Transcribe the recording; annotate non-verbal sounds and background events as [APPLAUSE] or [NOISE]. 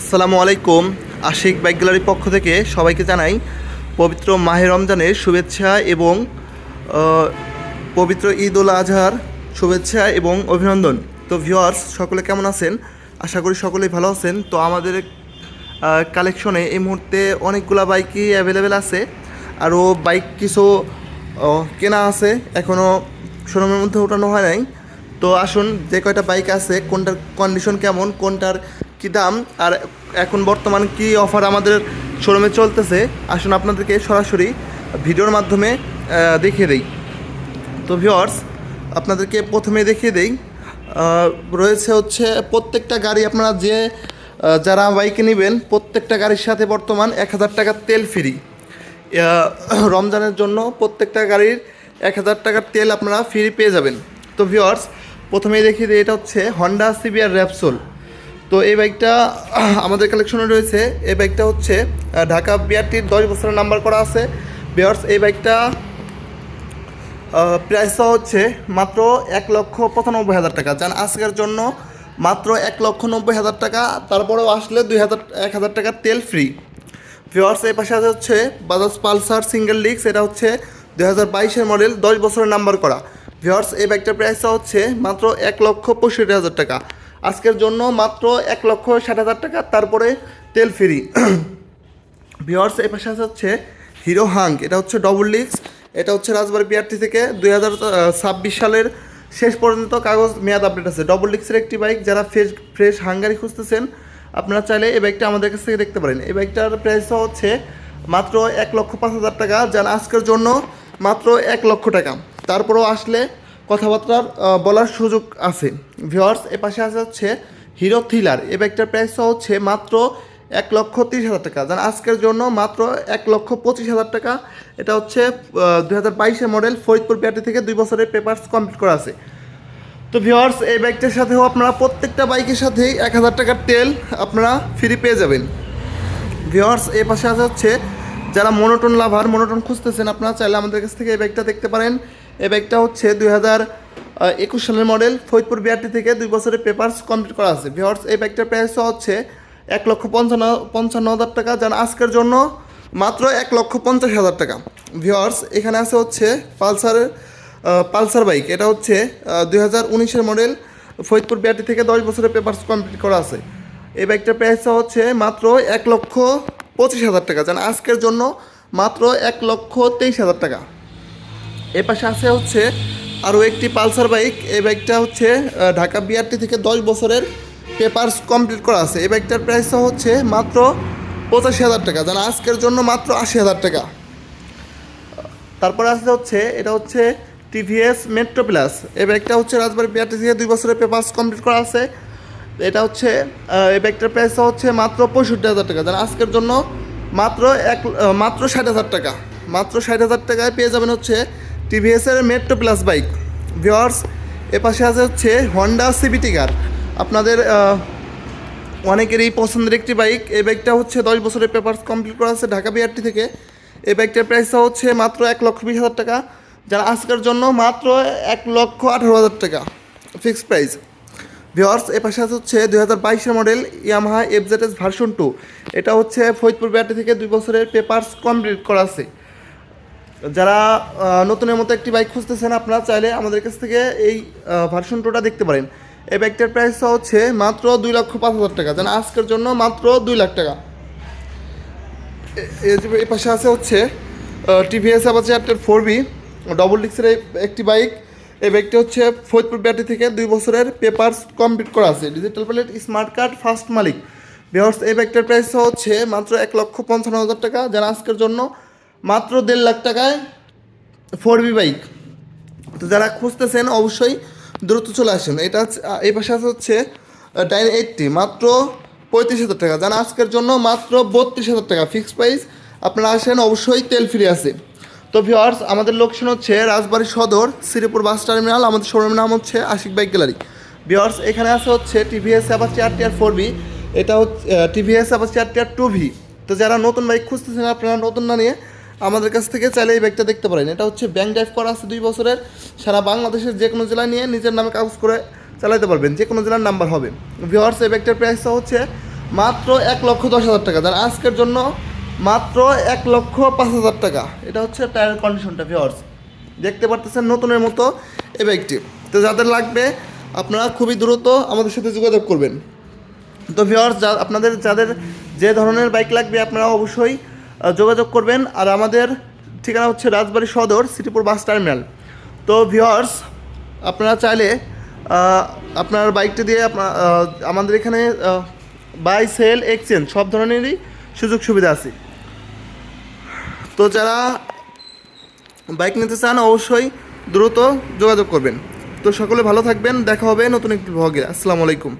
আসসালামু আলাইকুম। আশিক বাইক গ্যালারির পক্ষ থেকে সবাইকে জানাই পবিত্র মাহে রমজানের শুভেচ্ছা এবং পবিত্র ঈদ উল আজহার শুভেচ্ছা এবং অভিনন্দন। তো ভিউয়ার্স, সকলে কেমন আছেন? আশা করি সকলেই ভালো আছেন। তো আমাদের কালেকশনে এই মুহূর্তে অনেকগুলা বাইকই অ্যাভেলেবেল আছে। আরও বাইক কিছু কেনা আছে। এখনও শোরুমের মধ্যে ওঠানো হয় নাই। তো আসুন, যে কয়টা বাইক আছে, কোনটার কন্ডিশন কেমন, কোনটার কী দাম? আর এখন বর্তমান কি অফার আমাদের শোরুমে চলতেছে? আসুন আপনাদেরকে সরাসরি ভিডিওর মাধ্যমে দেখিয়ে দেই। তো ভিওর্স আপনাদেরকে প্রথমে দেখিয়ে দেই। রয়েছে হচ্ছে প্রত্যেকটা গাড়ি আপনারা যে যারা বাইকে নেবেন, প্রত্যেকটা গাড়ির সাথে বর্তমান এক হাজার টাকার তেল ফ্রি [CLEARS THROAT] রমজানের জন্য প্রত্যেকটা গাড়ির এক হাজার টাকার তেল আপনারা ফ্রি পেয়ে যাবেন। তো ভিওর্স প্রথমেই দেখিয়ে দিই, এটা হচ্ছে হন্ডা সিবিআর র্যাপসোল তো এই বাইকটা আমাদের কালেকশনে রয়েছে। এই বাইকটা হচ্ছে ঢাকা বিআরটির দশ বছরের নাম্বার করা আছে। ভিওর্স এই বাইকটা প্রাইসটা হচ্ছে মাত্র এক লক্ষ পঁচানব্বই হাজার টাকা। যান, আজকের জন্য মাত্র এক লক্ষ নব্বই হাজার টাকা, তারপরেও আসলে দুই হাজার, এক হাজার টাকার তেল ফ্রি ভিওয়ার্স এই পাশে আছে হচ্ছে বাজাজ পালসার সিঙ্গেল ডিস্ক এটা হচ্ছে দুই হাজার বাইশের মডেল দশ বছরের নাম্বার করা। ভিওয়ার্স এই বাইকটার প্রাইসটা হচ্ছে মাত্র এক লক্ষ পঁয়ষট্টি হাজার টাকা। আজকের জন্য মাত্র এক লক্ষ ষাট হাজার টাকা, তারপরে তেল ফ্রি ভিওয়ার্স [CLEARS THROAT] এই পাশে হচ্ছে হিরো হাঙ্ক এটা হচ্ছে ডবল ডিস্ক এটা হচ্ছে রাজবাড়ি বিআরটি থেকে দুই হাজার ছাব্বিশ সালের শেষ পর্যন্ত কাগজ মেয়াদ আপডেট আছে। ডবল ডিস্কের একটি বাইক যারা ফ্রেশ ফ্রেশ হাঙ্গারি খুঁজতেছেন, আপনারা চাইলে এই বাইকটা আমাদের কাছ থেকে দেখতে পারেন। এই বাইকটার প্রাইস হচ্ছে মাত্র এক লক্ষ পাঁচ হাজার টাকা, যারা আজকের জন্য মাত্র এক লক্ষ টাকা। তারপরেও আসলে কথাবার্তার বলার সুযোগ আছে। ভিওয়ার্স এ পাশে আছে হচ্ছে হিরো থ্রিলার এ ব্যাগটার প্রাইস হচ্ছে মাত্র এক লক্ষ তিরিশ হাজার টাকা। যান আজকের জন্য মাত্র এক লক্ষ পঁচিশ হাজার টাকা। এটা হচ্ছে দুই হাজার বাইশের মডেল ফরিদপুর বিআরটি থেকে দুই বছরের পেপার্স কমপ্লিট করা আছে। তো ভিওয়ার্স এই বাইকটার সাথেও আপনারা প্রত্যেকটা বাইকের সাথেই এক হাজার টাকার তেল আপনারা ফ্রি পেয়ে যাবেন। ভিওয়ার্স এই পাশে আছে হচ্ছে, যারা মনোটন লাভার মনোটন খুঁজতেছেন, আপনারা চাইলে আমাদের কাছ থেকে এই বাইকটা দেখতে পারেন। এই বাইকটা হচ্ছে দুই হাজার একুশ সালের মডেল ফরিদপুর বিআরটি থেকে দুই বছরের পেপার্স কমপ্লিট করা আছে। ভিওয়ার্স এই বাইকটার প্রাইস হচ্ছে এক লক্ষ পঞ্চান্ন পঞ্চান্ন হাজার টাকা যান আজকের জন্য মাত্র এক লক্ষ পঞ্চাশ হাজার টাকা। ভিওয়ার্স এখানে আছে হচ্ছে পালসারের পালসার বাইক এটা হচ্ছে দুই হাজার উনিশের মডেল ফরিদপুর বিআরটি থেকে দশ বছরের পেপার্স কমপ্লিট করা আছে। এই বাইকটার প্রাইসটা হচ্ছে মাত্র এক লক্ষ পঁচিশ হাজার টাকা যেন আজকের জন্য মাত্র এক লক্ষ তেইশ হাজার টাকা। এ পাশে আছে হচ্ছে আরও একটি পালসার বাইক। এই বাইকটা হচ্ছে ঢাকা বিআরটি থেকে দশ বছরের পেপার্স কমপ্লিট করা আছে। এই বাইকটার প্রাইসটা হচ্ছে মাত্র পঁচাশি হাজার টাকা, জান আজকের জন্য মাত্র আশি হাজার টাকা। তারপরে আসতে হচ্ছে, এটা হচ্ছে টিভিএস মেট্রো প্লাস। এই ব্যাগটা হচ্ছে রাজবাড়ি বিআরটি থেকে দুই বছরের পেপার্স কমপ্লিট করা আছে। এটা হচ্ছে এই ব্যাগটার প্রাইস হচ্ছে মাত্র পঁয়ষট্টি হাজার টাকা যারা আজকের জন্য মাত্র এক, মাত্র ষাট হাজার টাকা। মাত্র ষাট হাজার টাকায় পেয়ে যাবেন হচ্ছে টিভিএসের মেট্রো প্লাস বাইক ভিওয়ার্স এ পাশে আছে হচ্ছে হন্ডা সিবিটি কার আপনাদের অনেকেরই পছন্দের একটি বাইক এই বাইকটা হচ্ছে দশ বছরের পেপার্স কমপ্লিট করা আছে ঢাকা বিআরটি থেকে। এই বাইকটার প্রাইসটা হচ্ছে মাত্র এক লক্ষ বিশ হাজার টাকা। যারা আজকের জন্য মাত্র এক লক্ষ আঠারো হাজার টাকা ফিক্সড প্রাইস ভিওয়ার্স এ পাশে আছে হচ্ছে দুই হাজার বাইশের model Yamaha FZS version two এটা হচ্ছে ফরিদপুর বিআরটি থেকে দুই বছরের পেপার্স কমপ্লিট করা আছে। যারা নতুনের মতো একটি বাইক খুঁজতেছেন আপনারা চাইলে আমাদের কাছ থেকে এই ভার্সন টুটা দেখতে পারেন। এই বাইকটার প্রাইস হচ্ছে মাত্র দুই লক্ষ পাঁচ হাজার টাকা। যেন আজকের জন্য মাত্র দুই লাখ টাকা। এই পাশে আছে হচ্ছে টিভিএস আবার চ্যাপ্টার ফোর বি ডবল ডিক্সের একটি বাইক এই বাইকটি হচ্ছে ফরিদপুর ব্যাটারি থেকে দুই বছরের পেপার্স কমপ্লিট করা আছে। Digital plate smart card first মালিক। বিহার্স এই বাইকটার প্রাইস হচ্ছে মাত্র এক লক্ষ পঞ্চান্ন হাজার টাকা। যারা আজকের জন্য মাত্র দেড় লাখ টাকায় ফোর বি বাইক। তো যারা খুঁজতেছেন অবশ্যই দ্রুত চলে আসেন। এটা এই পাশে আছে হচ্ছে ডাইন এইটটি, মাত্র পঁয়ত্রিশ হাজার টাকা। জানা আজকের জন্য মাত্র বত্রিশ হাজার টাকা ফিক্সড প্রাইস আপনারা আসেন অবশ্যই তেল ফ্রি আছে। তো ভিওয়ার্স আমাদের লোকেশন হচ্ছে রাজবাড়ী সদর, শ্রীপুর বাস টার্মিনাল। আমাদের শোরুমের নাম হচ্ছে আশিক বাইক গ্যালারি। ভিওয়ার্স এখানে আছে হচ্ছে টিভিএস আবার চেয়ার টিয়ার ফোর বি এটা হচ্ছে টিভিএস আবার চেয়ার টিয়ার টু ভি তো যারা নতুন বাইক খুঁজতেছেন, আপনারা নতুন না নিয়ে আমাদের কাছ থেকে চাইলে এই ব্যাগটা দেখতে পারেন। এটা হচ্ছে ব্যাংক ড্রাইভ করা আছে দুই বছরের। সারা বাংলাদেশের যে কোনো জেলায় নিয়ে নিজের নামে কাগজ করে চালাতে পারবেন। যে কোনো জেলার নাম্বার হবে। ভিওয়ার্স এই ব্যাগটার প্রাইসটা হচ্ছে মাত্র এক লক্ষ দশ হাজার টাকা। যার আজকের জন্য মাত্র এক লক্ষ পাঁচ হাজার টাকা। এটা হচ্ছে টায়ার কন্ডিশনটা ভিওয়ার্স দেখতে পারতেছেন নতুনের মতো এই ব্যাগটি তো যাদের লাগবে, আপনারা খুবই দ্রুত আমাদের সাথে যোগাযোগ করবেন। তো ভিওয়ার্স যা আপনাদের যাদের যে ধরনের বাইক লাগবে, আপনারা অবশ্যই যোগাযোগ করবেন। আর আমাদের ঠিকানা হচ্ছে রাজবাড়ি সদর সিটিপুর বাস টার্মিনাল। তো ভিওর্স আপনারা চাইলে আপনার বাইকটি দিয়ে আপনা- আহ, আমাদের এখানে বাই সেল এক্সচেঞ্জ সব ধরনেরই সুযোগ সুবিধা আছে। তো যারা বাইক নিতে চান অবশ্যই দ্রুত যোগাযোগ করবেন। তো সকলে ভালো থাকবেন। দেখা হবে নতুন একটি ভগে আসসালামু আলাইকুম।